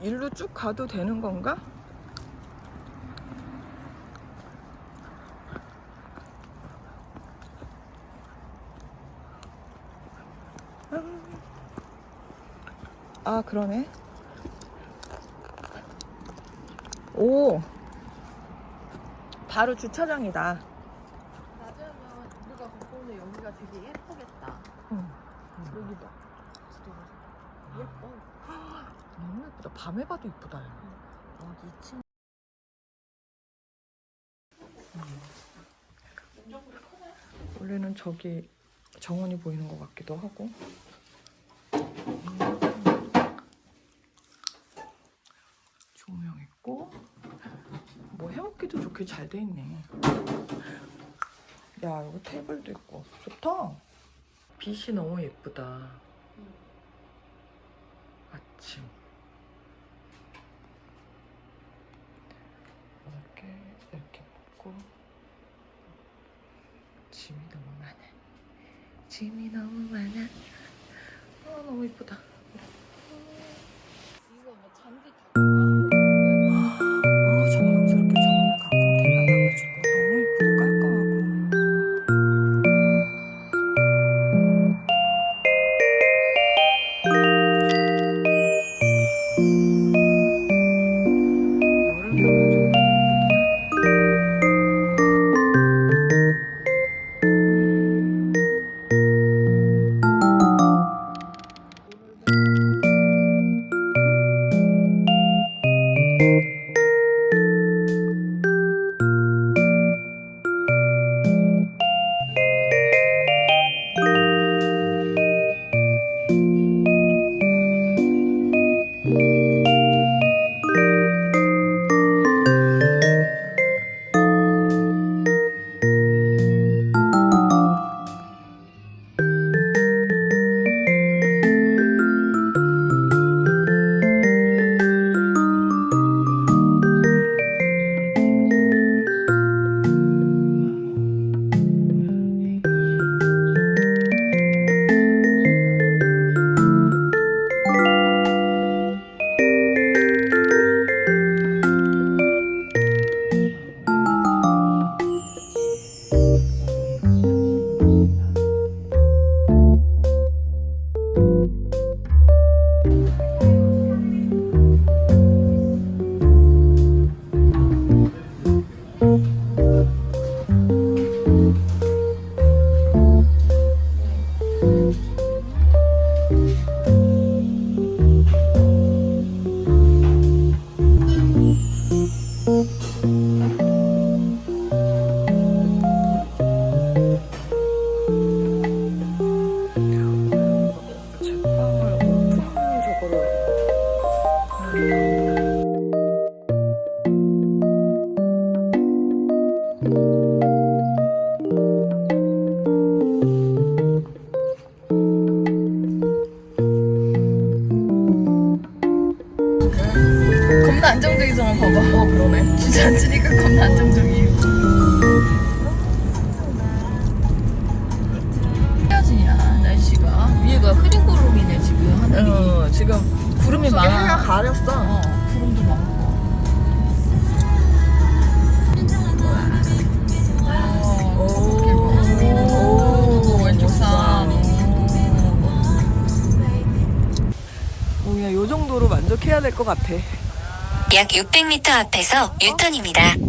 일로 쭉 가도 되는 건가? 아 그러네. 오 바로 주차장이다. 낮에는 우리가 갖고 오는 여기가 되게 예쁘겠다. 응. 여기 봐. 예뻐. 너무 예쁘다. 밤에 봐도 예쁘다. 야. 여기 2층. 원래는 저기 정원이 보이는 것 같기도 하고. 조명 있고 뭐 해먹기도 좋게 잘 돼 있네. 야 여기 테이블도 있고 좋다. 빛이 너무 예쁘다. 아침. 이렇게 이렇게 먹고 짐이 너무 많아. 짐이 너무 많아. 아 너무 예쁘다. 겁나 안정적이잖아, 봐봐. 어, 그러네. 진짜 앉으니까 겁나 안정적이에요. 헤어지냐, 날씨가. 위에가 흐린 구름이네, 지금 하늘이. 어, 지금 구름이 속에 많아. 해가 가렸어. 어, 구름도 많고. 오, 왼쪽 산. 오, 그냥 요 정도로 만족해야 될 것 같아. 약 600m 앞에서 유턴입니다.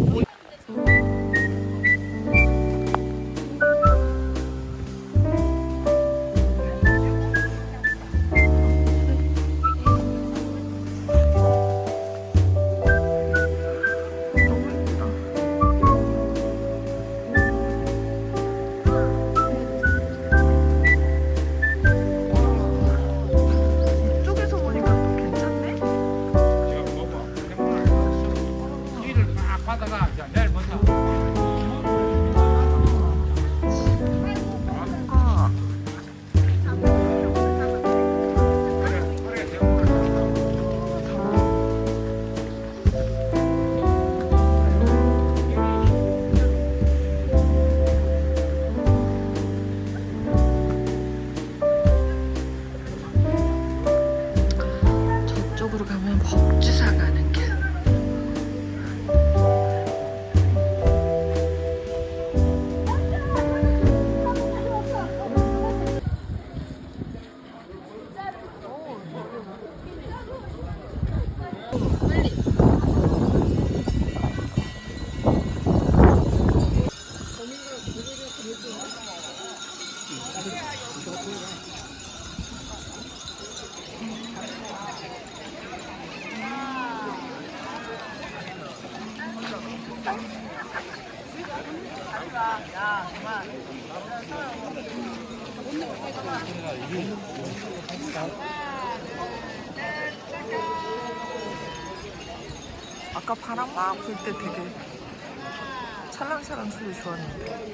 아까 바람 막 불 때 되게 찰랑찰랑 소리 좋았는데.